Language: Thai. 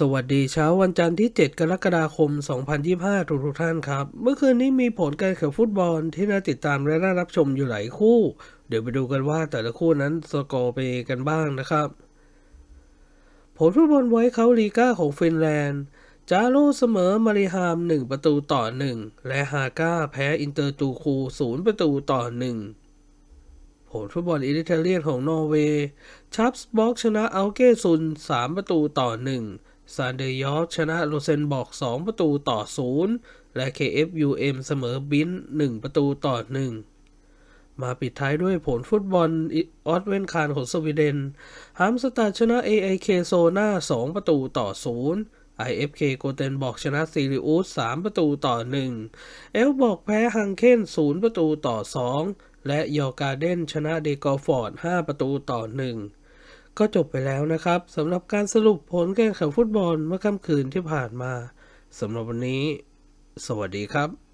สวัสดีเช้าวันจันทร์ที่ 7 กรกฎาคม 2025 ทุกทุกท่านครับ เมื่อคืนนี้มีผลการแข่งฟุตบอลที่น่าติดตามและน่ารับชมอยู่หลายคู่ เดี๋ยวไปดูกันว่าแต่ละคู่นั้นสกอร์ไปกันบ้างนะครับ ผลฟุตบอลไว้เขาลีก้าของฟินแลนด์ จาโรเสมอมาริฮาม 1 ประตูต่อ 1 และฮาก้าแพ้อินเตอร์ตูคู 0 ประตูต่อ 1ผลฟุตบอลอิตาเลียนของนอร์เวย์ชัปส์บ็อกชนะอัลเกซุน 3 ประตูต่อ 1 ซานเดยอร์ชนะโรเซนบอก 2 ประตูต่อ 0 และ KFUM เสมอบิน1 ประตูต่อ 1 มาปิดท้ายด้วยผลฟุตบอลออสเวนคานของสวีเดนฮัมสตัดชนะ AIK โซนา2 ประตูต่อ 0 IFK โกเทนบอกชนะซีริอุส3ประตูต่อ 1 เอลบอกแพ้ฮังเคน0 ประตูต่อ 2 และยอการ์เดนชนะเดกอร์ฟอร์ด 5 ประตูต่อ 1 ก็จบไปแล้วนะครับสำหรับการสรุปผลการแข่งฟุตบอลเมื่อค่ำคืนที่ผ่านมาสำหรับวันนี้ สวัสดีครับ